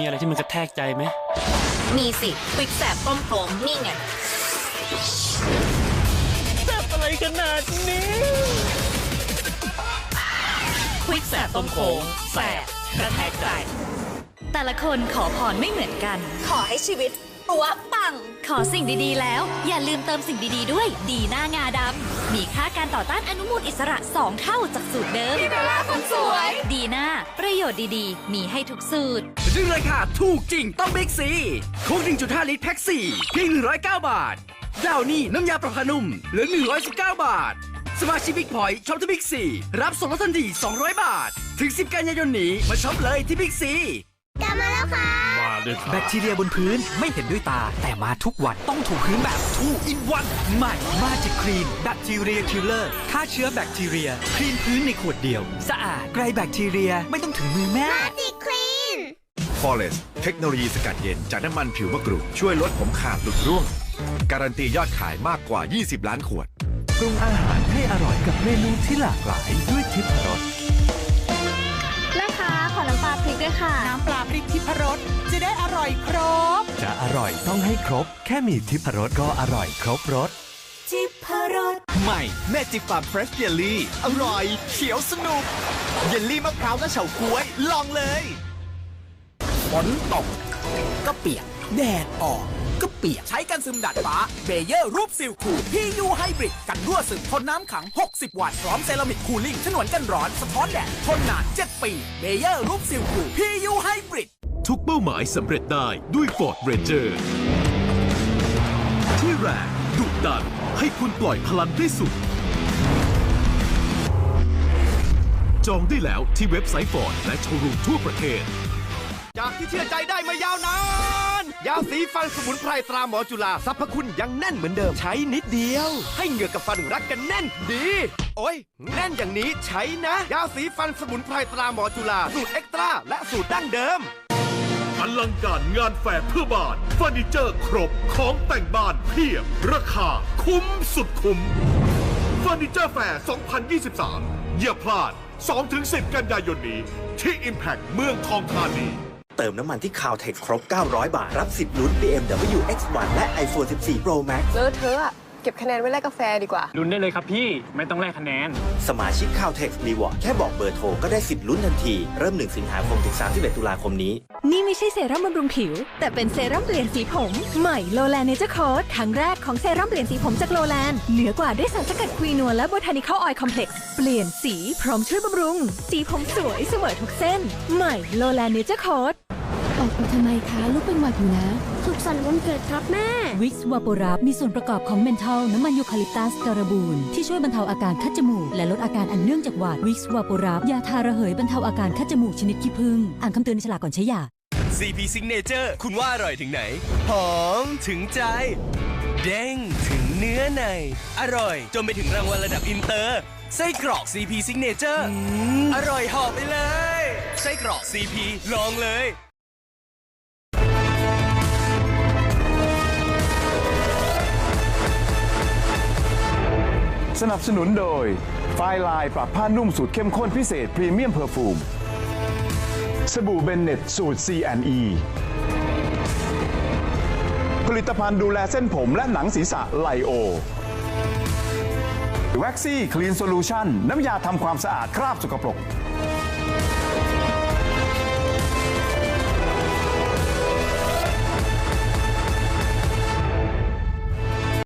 มีอะไรที่มันกระแทกใจไหม มีสิปิกแสบต้มโคลงนี่ไงอะไรขนาดนี้ควิกแสบต้มโขงแสบกระแทกใจ แต่ละคนขอพรไม่เหมือนกัน ขอให้ชีวิตตัวปัง ขอสิ่งดีๆแล้ว อย่าลืมเติมสิ่งดีๆด้วย ดีหน้างาดำ มีค่าการต่อต้านอนุมูลอิสระ 2 เท่าจากสูตรเดิมพี่เบลล่าคนสวย ดีหน้า ประโยชน์ดีๆ มีให้ทุกสูตรซึ่งราคาถูกจริงต้องบิ๊กซีโค้ก1.5 ลิตรแพ็ค4เพียง109 บาทดาวนี่น้ำยาปรับผ้านุ่มเหลือ 119 บาท สมาชิกบิ๊กพอยต์ช็อปที่บิ๊กซีรับส่วนลดทันที200 บาท ถึง 10 กันยายนนี้มาช็อปเลยที่บิ๊กซีมา เลยแบคทีเรียบนพื้นไม่เห็นด้วยตา แต่มาทุกวันต้องถูพื้นแบบทูอินวันใหม่มาจิกครีนแบคทีเรียคิลเลอร์ฆ่าเชื้อแบคทีเรีย คลีนพื้นในขวดเดียว สะอาดไกลแบคทีเรียไม่ต้องถึงมือแม่ฟอเรสเทคโนโลยีสกัดเย็นจากน้ำมันผิวมะกรูดช่วยลดผมขาดหลุดร่วง การันตียอดขายมากกว่า 20 ล้านขวด ปรุงอาหารให้อร่อยกับเมนูที่หลากหลายด้วยทิพรสแม่ค้าขอน้ำปลาพริกด้วยค่ะ น้ำปลา ร่อยครบ จะอร่อยต้องให้ครบ แค่มีทิพรสก็อร่อยครบรสใหม่ แม่จิฟฟาร์มเฟรชเยลลี่ อร่อย เขียวสนุก เยลลี่มะพร้าวและเฉาก๊วย ลองเลยฝนตก ก็เปียก แดดออก ก็เปียก ใช้กันซึมดัดฟ้าเบเยอร์รูปซิลคูพียูไฮบริดกันรั่วซึมทนน้ำขัง 60 วัตต์พร้อมเซรามิกคูลิ่งฉนวนกันร้อน สะท้อนแดด ทนนาน 7 ปีเบเยอร์รูปซิลคูพียูไฮบริดทุก เป้าหมายสำเร็จได้ด้วย Ford Ranger ที่แรงดุดันให้คุณปล่อยพลังได้สุด จองได้แล้วที่เว็บไซต์ Ford และโชว์รูมทั่วประเทศ จากที่เชื่อใจได้มายาวนาน ยาสีฟันสมุนไพรตราหมอจุฬาสรรพคุณยังแน่นเหมือนเดิมใช้นิดเดียว ให้เหงือกกับฟันรักกันแน่นดี โอ้ยแน่นอย่างนี้ใช้นะ ยาสีฟันสมุนไพรตราหมอจุฬาสูตรเอ็กตร้าและสูตรดั้งเดิม อลังการงานแฟร์เพื่อบ้านเฟอร์นิเจอร์ครบของแต่งบ้านเพียบ ราคาคุ้มสุดคุ้มเฟอร์นิเจอร์แฟร์ 2023 อย่าพลาด 2-10 กันยายนนี้ ที่ Impact เมืองทองธานีเติมน้ำมันที่คาวเทคครบ 900 บาท รับสิทธิ์ลุ้น BMW X1 และ iPhone 14 Pro Max เลอะเทอะอะ เก็บคะแนนไว้แลกกาแฟดีกว่า ลุ้นได้เลยครับพี่ไม่ต้องแลกคะแนน สมาชิกคาวเทครีวอร์ดแค่บอกเบอร์โทรก็ได้สิทธิ์ลุ้นทันที เริ่ม 1 สิงหาคมถึง 31 ตุลาคมนี้ นี่ไม่ใช่เซรั่มบำรุงผิว แต่เป็นเซรั่มเปลี่ยนสีผม ใหม่โลแลนเนเจอร์โค้ดครั้งแรกของเซรั่มเปลี่ยนสีผมจากโลแลนเหนือกว่าด้วยสารสกัดควีนัวและโบทานิคอลออยล์คอมเพล็กซ์เปลี่ยนสีพร้อมช่วยบำรุง สีผมสวยเสมอทุกเส้น ใหม่โลแลนเนเจอร์โค้ดออกไปทำไมคะลูกเป็นหวัดอยู่นะ สุขสันต์วันเกิดครับแม่ วิกซ์วาโปรับมีส่วนประกอบของเมนทอลน้ำมันยูคาลิปตัสการบูนที่ช่วยบรรเทาอาการคัดจมูก และลดอาการอันเนื่องจากหวัดวิกซ์วาโปรับยาทาระเหยบรรเทาอาการคัดจมูกชนิดขี้ผึ้งอ่านคำเตือนในฉลากก่อนใช้ยา CP Signature คุณว่าอร่อยถึงไหน หอมถึงใจ เด้งถึงเนื้อใน อร่อย จนไปถึงรางวัลระดับอินเตอร์ไส้กรอก CP Signature อร่อยหอมไปเลย ไส้กรอก CP ลองเลย สนับสนุนโดย ไฟลายปรับผ้านุ่มสูตรเข้มข้นพิเศษพรีเมียมเพอร์ฟูม สบู่เบนเน็ตสูตร C&E ผลิตภัณฑ์ดูแลเส้นผมและหนังศีรษะไลโอแว็กซี่คลีนโซลูชันน้ำยาทำความสะอาดคราบสกปรก